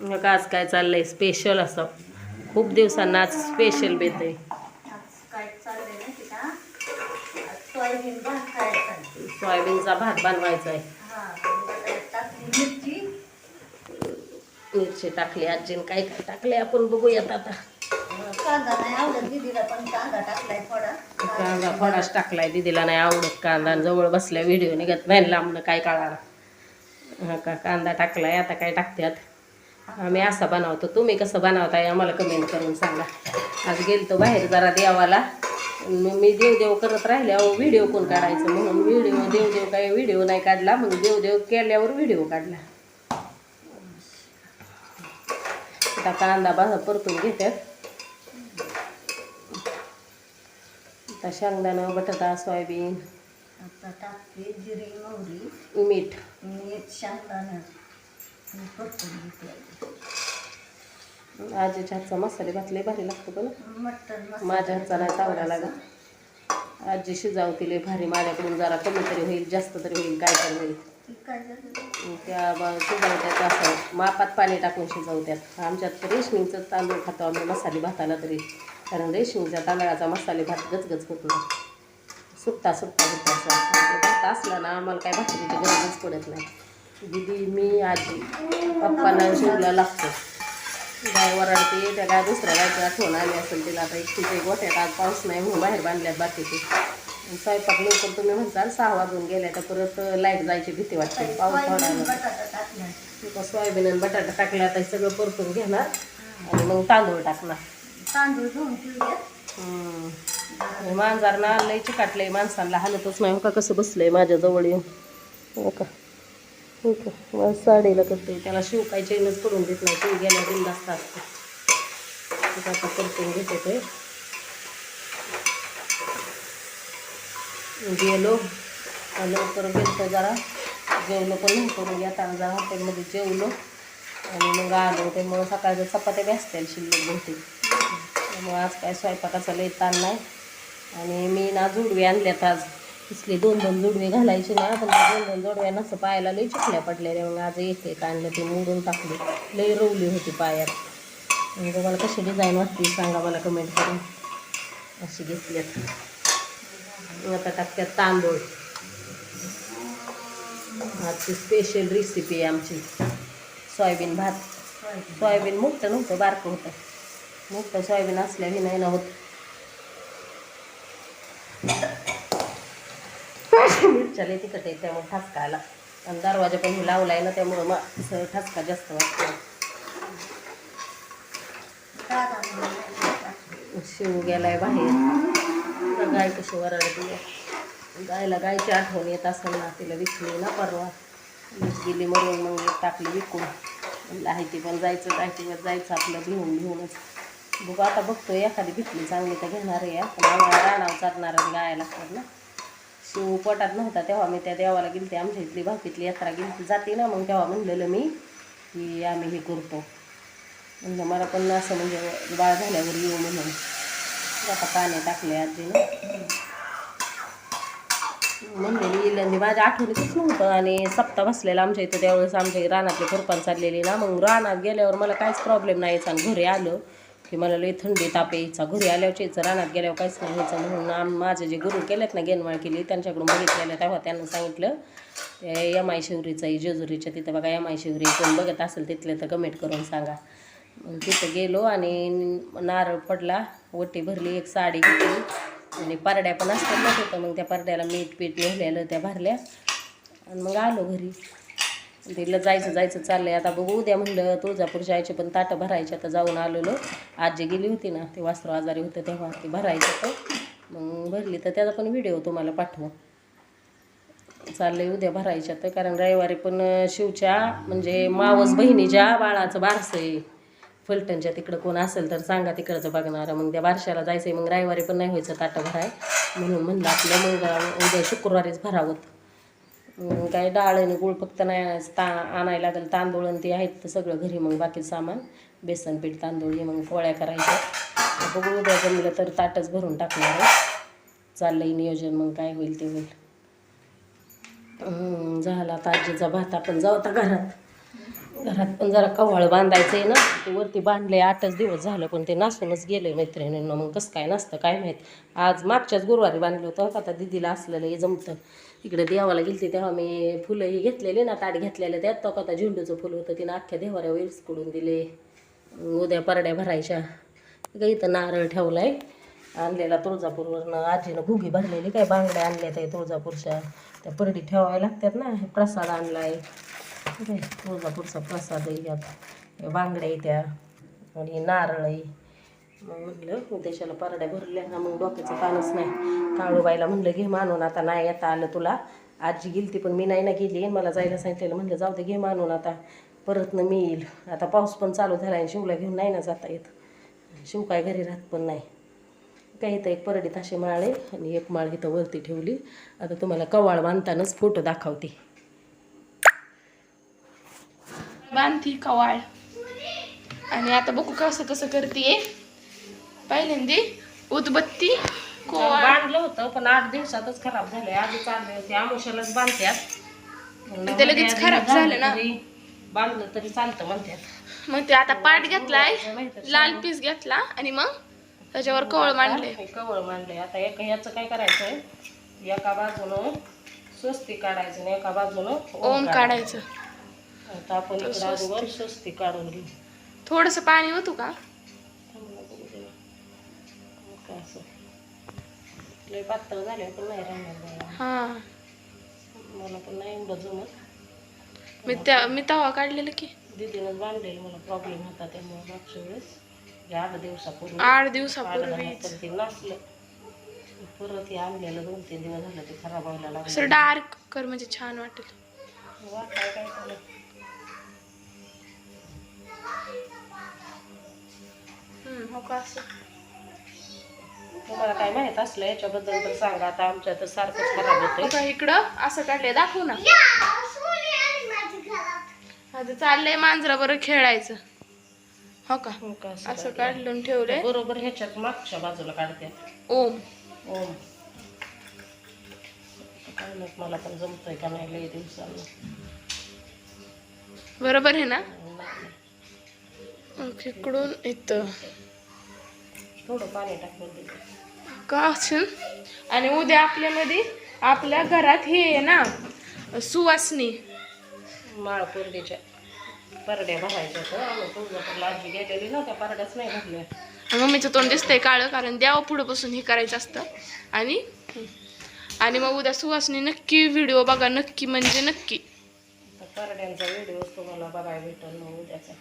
मग आज काय चाललंय. स्पेशल असं. खूप दिवसांना आज स्पेशल बेत आहे सोयाबीनचा भात बनवायचा आहे मिरची टाकली आजीन काय काय टाकले आपण बघूयात आता. कांदा नाही टाकलाय थोडाच टाकलाय दिदीला नाही आवडत कांदा. जवळ बसल्या व्हिडिओ निघत नाही लांबणं काय कळणार हा का कांदा टाकलाय आता काय टाकतात आम्ही असा बनवतो. तुम्ही कसं बनवताय आम्हाला कमेंट करून सांगा. आज गेलतो बाहेर जरा देवाला. मी देव देव करत राहिले. अहो व्हिडिओ कोण काढायचं म्हणून व्हिडिओ देव देव काय व्हिडिओ नाही काढला. मग देव देव केल्यावर व्हिडिओ काढला. आता कांदा बा परतून घेतात आता शेंगदाणं बटाटा सोयाबीन आता टाकते जिरी मोहरी मीठ. मीठ शेंगदाणं. परतून घेते आजीच्या हातचा मसाले भात लय भारी लागतो पण मटण माझ्या हातचा नाही चांगला लागत. आजी शिजावती लय भारी माझ्याकडून जरा कमी तरी होईल जास्त तरी होईल काय तर होईल. त्या शिजवत्यात असं मापात पाणी टाकून शिजवत्यात. आमच्यात रेशमिंगचं तांदूळ खातो आम्ही मसाले भाताला तरी. कारण रेशमिंगच्या तांदळाचा मसाले भात गचगच होत. नाही सुट्टा भात असला ना आम्हाला काय भाकरीची गरजच पडत नाही. दिदी मी आजी. पप्पांना शिवला लागतो. गाय वरडते त्या गाय दुसऱ्या गायची आठवण आली असेल तिला. आता एकटीचे गोठ्यात आज पाऊस नाही म्हणून बाहेर बांधल्यात बाकीचे. स्वयंपाक लवकर तुम्ही म्हणताल सहा वाजून गेल्या तर परत लाइट जायची भीती वाटते. पाऊस थोडा सोयाबीन आणि बटाटा टाकला हे सगळं परतून घेणार आणि मग तांदूळ टाकणार. तांदूळ मांजर ना लय चिकाटलंय माणसांना हालतच नाही. हो का? कसं बसलंय माझ्या जवळ येऊन. हो का? ओके. साडीला करते त्याला शिवकाय काही करून देत नाही. शिव गेल्या बिंदास्त असते आता परतून घेते ते. गेलो. लवकर गेलो जरा. जेवलो पण नव्हतं येताना जरा हॉटेलमध्ये जेवलो. आणि मग आलो. ते मग सकाळच्या चपात्या बसतील शिल्लक बहुतेक. त्यामुळं आज काय स्वयंपाकाचा लई ताण नाही. आणि मी ना जुडवे आणल्यात आज. इसले दोन दोन जोडवे घालायचे ना आपण दोन दोन जोडव्या नसं पायाला लई चिकल्या पडलेल्या मग आज एक एक आणलं ते मोडून टाकले. लई रवली होती पायात. मग मला कशी डिझाईन वाटते सांगा मला कमेंट करून. अशी घेतल्यात. मग आता टाकत्यात तांदूळ. आजची स्पेशल रेसिपी आहे आमची. सोयाबीन भात. सोयाबीन मोठं नव्हतं बारकं होतं. मोठं सोयाबीन असल्याने नाही ना होतं. मिरच्या लई तिखट आहे त्यामुळे ठसकायला. आणि दरवाजा पण लावला आहे ना त्यामुळं मग ठसका जास्त वाटतो शिव गेलाय बाहेर. गाय कशी वरडते गायला गायची आठवण येत असेल ना तिला विकली ना परवा. गेली मरून मग एक टाकली विकून. म्हणलं आहे ती पण जायचं टाकीवर जायचं आपलं घेऊन घेऊनच. बघू आता बघतो एखादी भेटली चांगली तर घेणार आहे पण आम्हाला रानावर चालणार गायला लागतात ना. सो पोटात नव्हता तेव्हा मी त्या देवाला गेलते आमच्या इथली भाकीतली यात्रा गेली जाते ना मग तेव्हा म्हणलेलं मी की आम्ही हे करतो. म्हणलं मला पण असं म्हणजे बाळ झाल्यावर येऊ म्हणून. आता पाण्या टाकले आजीनं. म्हणलेली येईल आणि माझ्या आठवणीतच नव्हतं आणि सप्ताह बसलेला आमच्या इथं त्यावेळेस आमच्या रानातले खुरपान चाललेली ना मग रानात गेल्यावर मला काहीच प्रॉब्लेम नाही आणि घरी आलं. की मला लई थंडी ताप यायचा. घरी आल्यावर यायचं रानात गेल्यावर काहीच नाही व्हायचं म्हणून आम माझे जे गुरु केलेत ना गेनवाळ केली त्यांच्याकडून बघितलेलं तेव्हा त्यांना सांगितलं ते एम आय शिवरीचं आहे जेजुरीच्या तिथं बघा एम आय शिवरी कोण बघत असेल तिथलं तर कमेंट करून सांगा. मग तिथं गेलो आणि नारळ पडला वटी भरली एक साडी घेतली आणि पारड्या पण असतात ना तिथं मग त्या पारड्याला मीठ पीठ नेलेलं त्या भरल्या आणि मग आलो घरी. तिला जायचं जायचं चाललंय. आता बघू उद्या म्हणलं तुळजापूर जायचे पण ताटं भरायचे. आता जाऊन आलेलो. आजी गेली होती ना ते वास्त्र आजारी होतं तेव्हा ते भरायचं तर मग भरली तर त्याचा पण व्हिडिओ तुम्हाला पाठवू. चाललंय उद्या भरायच्या तर कारण रविवारी पण शिवच्या म्हणजे मावस बहिणीच्या बाळाचं बारसं आहे. फलटणच्या तिकडं कोण असेल तर सांगा तिकडचं बघणारं. मग त्या बारशाला जायचं आहे मग रविवारी पण नाही व्हायचं ताटं भराय. म्हणून म्हणलं आपलं मग उद्या शुक्रवारीच भरावं. काय डाळ आणि गुळ फक्त नाही आणायचं ता आणायला लागेल. तांदूळ आणि ते आहेत तर सगळं घरी मग बाकी सामान बेसन पीठ तांदूळ हे मग पोळ्या करायच्या. बघू उद्या जमलं तर ताटच भरून टाकणार आहे. चाललंय नियोजन मग काय होईल ते होईल. झाला ताजीचा भात आपण जाऊ आता घरात. घरात पण जरा कव्हाळ बांधायचं आहे ना. ते वरती बांधले आठच दिवस झालं पण ते नासूनच गेलं मैत्रिणींना. मग कसं काय नसतं काय माहीत. आज मागच्याच गुरुवारी बांधलं होतं आता दिदीला असलेलं हे जमतं. इकडे देवाला गेलते तेव्हा मी फुलं ही घेतलेली ना ताट घेतलेलं त्यात. तो आता झेंडूचं फुल होतं तिनं अख्ख्या देवाऱ्या वेळेस दिले. उद्या परड्या भरायच्या. इथं इथं नारळ आहे आणलेला तुळजापूरवरनं. आजीनं घुगी भरलेली काय बांगड्या आणल्या त्या तुळजापूरच्या. त्या परडी ठेवाव्या लागतात ना हे प्रसाद आणला ठीक आहे तुळजापूरचा प्रसाद आहे यात. बांगड्या आहे त्या. आणि नारळ आहे. मग म्हणलं उद्याशाला परड्या भरल्या ना मग डोक्याचं पानच नाही. काळूबाईला म्हणलं घे मानून आता नाही येता आलं तुला. आजी गेलती पण मी नाही ना गेली मला जायला सांगितलेलं. म्हणलं जाऊ दे घे मानून आता. परत न मी येईल. आता पाऊस पण चालू झाला आहे शिवला घेऊन नाही ना जाता येत. शिव काय घरी राहत पण नाही. काय इथं एक परडीत असे माळ आहे आणि एक माळ इथं वरती ठेवली. आता तुम्हाला कवाळ बांधतानाच फोटो दाखवते. बांधती कवाळ. आणि आता बघू कसं कसं करते पहिल्यांदी उदबत्ती बांधलं होतं पण आठ दिवसातच खराब झालंय. आधी चालले होते आमुषालाच बांधत्यात. म्हणलं ते लगेच खराब झालं ना. बांधलं तरी चालतं म्हणतात मग ते आता पाट घेतलाय लाल पीस घेतला आणि मग त्याच्यावर कवळ मांडले हे कवळ मांडले आता एका ह्याचं काय करायचं एका बाजूनं स्वस्ती काढायचं आणि एका बाजूनं ओम काढायचं. आता आपण इकडं अगोदर स्वस्ती काढून घेऊ. थोडस पाणी होतो का? असं. लय पातळ झाले पण नाही राहणार. हा. मला पण नाही एवढं जमत. मी त्या मी तवा काढलेलं की. दीदीनंच बांधलेलं मला प्रॉब्लेम होता त्यामुळे मागच्या वेळेस. आठ दिवसापूर्वी. आठ दिवसापूर्वी ते नसलं परत हे आणलेलं दोन तीन दिवस झालं ते खराब व्हायला लागलं. असं डार्क कर म्हणजे छान वाटेल. वाटाय काय झालं? हम्म, हो का असं? तुम्हाला काय माहीत असलं याच्याबद्दल तर सांगा. आता आमच्या तर सारखंच खराब हो का इकडं असं काढलंय दाखवू ना. आता चाललंय मांजरा बरं खेळायचं. हो का? हो का? असं असं काढलं. काढून ठेवलंय. बरोबर ह्याच्यात मागच्या बाजूला काढते. ओम. ओम. काय माहीत मला पण जमतंय का नाही लय दिवसानं. बरोबर आहे ना? नाही. मग इकडून इथं. थोडं पाणी टाकून का असेल आणि उद्या आपल्यामध्ये आपल्या घरात हे आहे ना सुवासनी. माळ परड्या भरायच्या तर आम्ही तुळजापूरला आजी गेलेली ना त्या परड्याच नाही भरल्या. आणि मम्मीचं तोंड दिसतंय काळं कारण द्यावं पुढं बसून हे करायचं असतं. आणि आणि मग उद्या सुवासनी नक्की व्हिडिओ बघा नक्की म्हणजे नक्की. तर परड्यांचा व्हिडिओ तुम्हाला बघायला भेटेल मग उद्याचा.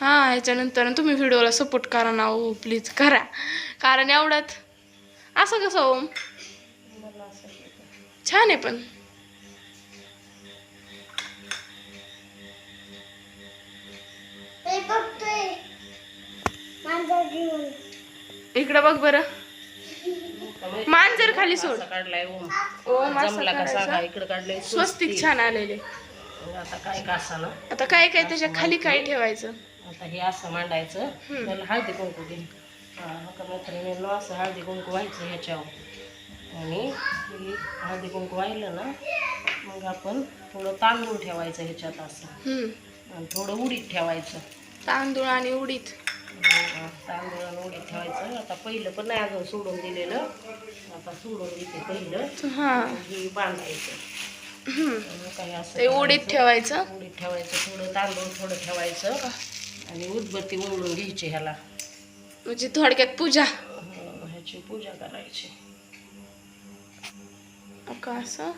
हां ह्याच्यानंतर तुम्ही व्हिडिओला सपोर्ट करा ना हो प्लीज करा. कारण एवढ्यात असं कसं हो? असं वाटतं. छान आहे पण. इकडं बघ बरं. मांजर खाली सोड. काढलाय ओम ओम. इकडे काढलंय. स्वस्तिक छान आलेले. आता काय आता काय काय त्याच्याखाली काय ठेवायचं? आता हे असं मांडायचं. त्याला हळदी कुंकू घे मैत्रिणींना असं हळदी कुंकू व्हायचं ह्याच्यावर. आणि हळदी कुंकू व्हायलं ना मग आपण थोडं तांदूळ ठेवायचं ह्याच्यात असं. आणि थोडं उडीद ठेवायचं. तांदूळ आणि मग तांदूळ आणि उडीद ठेवायचं. आता पहिलं पण नाही अजून सोडून दिलेलं. आता सोडून देते पहिलं. हा. बांधायचं. मग काही असं ते उडीद ठेवायचं. उडीद ठेवायचं थोडं तांदूळ थोडं ठेवायचं. आणि उदबत्ती उमळून घ्यायची ह्याला. म्हणजे थोडक्यात पूजा. अं, ह्याची पूजा करायची. असं?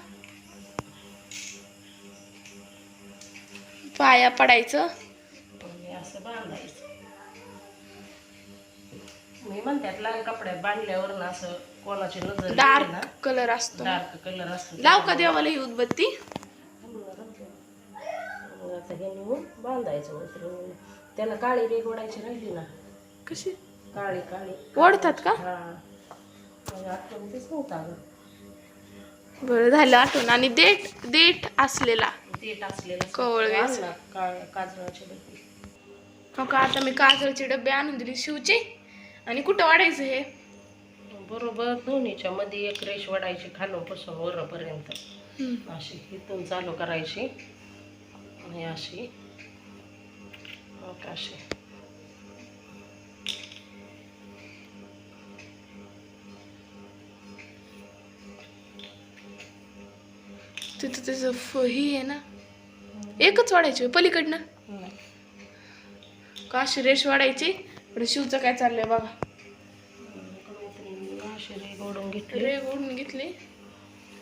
पाया पडायचं? आणि असं बांधायचं. मी म्हणतात लाल कपड्यात बांधल्यावर ना असं कोणाची नजर गेली ना. डार्क कलर असतो डार्क कलर असतो. लाव का देवाला ही उदबत्ती? मग आता हे नेऊन बांधायचं त्याला काळी रेग ओढायची राहिली ना. कशी? काळी काळी. ओढतात का? हा. म्हणजे आठवण तेच नव्हता अगं. बरं झालं आठवण. आणि देठ देठ असलेला. देठ असलेलं. आणला काळ काजळाचे डबे. हो का? आता मी काजळचे डबे आणून दिले शिवचे. आणि कुठं वाढायचं हे? बरोबर दोन्हीच्या मध्ये एक रेष वाढायची खालूपासून वरपर्यंत. हम्म. अशी इथून चालू करायची. आणि अशी असे तिथं त्याचं फ ही आहे ना? एकच वाढायची पलीकडनं? का अशी रेश वाढायची इकडे शिवचं काय चाललंय बघा. असे रे ओढून घेतले. रे ओढून घेतली.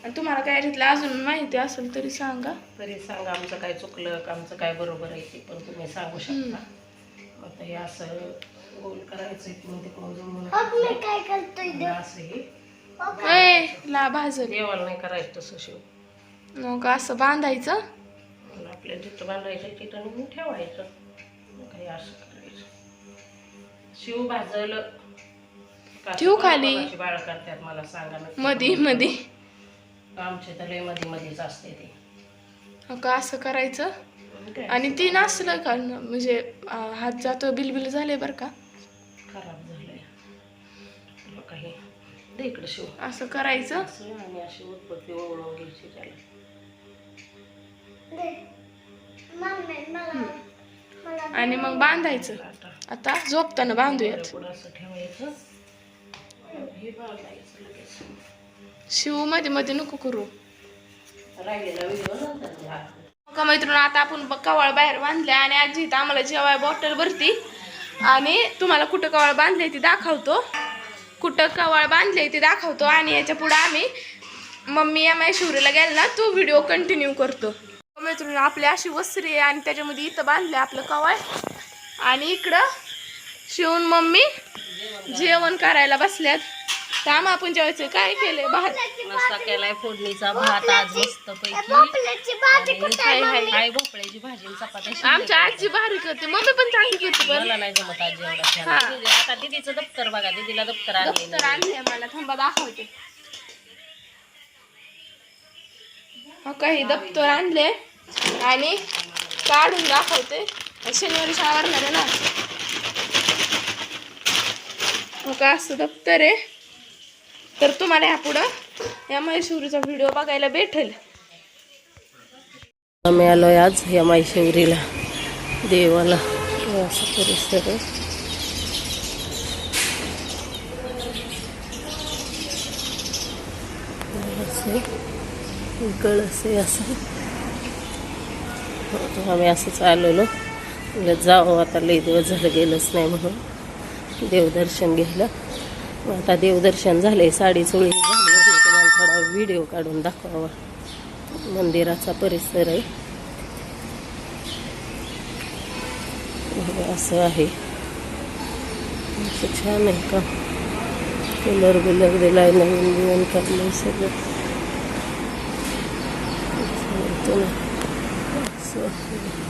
आणि तुम्हाला काय याच्यातलं अजून माहिती असेल तरी सांगा. तरी सांगा आमचं काय चुकलं का आमचं काय बरोबर आहे ते पण तुम्ही सांगू शकता. आता हे असं गोल करायचं इकडून तिकडून काय करतोय असं हे ला भाजल देवाला नाही करायचं तसं शिव. मग असं बांधायचं? आणि आपल्या जिथं बांधायचं तिथं नेऊन ठेवायचं. मग काही असं करायचं. शिव भाजल. ठेवू खाली. बाळ करतात मला सांगा नक्की. मधी मधी. तर लयमध्ये मध्येच असते ते. हो का? असं करायचं? आणि काय आणि ती नसलं का? न- म्हणजे अं, हात जातो बिलबिल झाले बरं का? खराब झालंय. मग काही दे इकडं शिव. असं करायचं? असं आणि अशी उत्पत्ती ओळून घ्यायची त्याला. आणि मग बांधायचं. आता. आता झोपताना बांधूयात. पुढं असं ठेवायचं. हे बांधायचं लगेच. शिवमध्ये मध्ये नको करू. का मैत्रीण आता आपण कवाळ बाहेर बांधले आणि आजी इथं आम्हाला जेवाय बॉटल भरती. आणि तुम्हाला कुठं कवाळ बांधले ती दाखवतो. कुठं कवाळ बांधले ती दाखवतो आणि याच्यापुढे आम्ही मम्मी या माय शिवरीला गेला ना तो व्हिडिओ कंटिन्यू करतो. मैत्रीण आपली अशी वस्त्री आहे आणि त्याच्यामध्ये इथं बांधले आपलं कवाळ. आणि इकडं शिवून मम्मी जेवण करायला बसल्यात. आम्हा आपण जेवायचं. काय केलंय? भात. मस्त केलाय फोडणीचा भात आज मस्त पैकी हाय हाय हाय भोपळ्याची भाजी शिजल्या. आमच्या आजी भारी करते. मम्मी पण चांगली करते मला नाही जमत आजी एवढा हा. आता दीदीचं दप्तर बघा दीदीला दप्तर आणले दप्तर आणले मला. थांबा दाखवते. हो काही दप्तर आणले आणि काढून दाखवते. शनिवारी शाळा भरणार आहे ना हो का असं दप्तर आहे. तर तुम्हाला ह्या पुढं या महेश्वरीचा व्हिडिओ बघायला भेटेल. आम्ही आलोय आज या माईशिवरीला देवाला. असं परिसर गळ असे. कळस आहे असं आम्ही असंच आलेलो. जाऊ आता लई दिवस झालं गेलंच नाही म्हणून. देवदर्शन घ्यायला. आता देवदर्शन झाले साडी चोळी झाली तुम्हाला थोडा व्हिडिओ काढून दाखवावा मंदिराचा परिसर आहे असं आहे असं छान आहे का कलर बिलर दिलाय नवीन बिवीन करलं सगळं असं ना. असं आहे.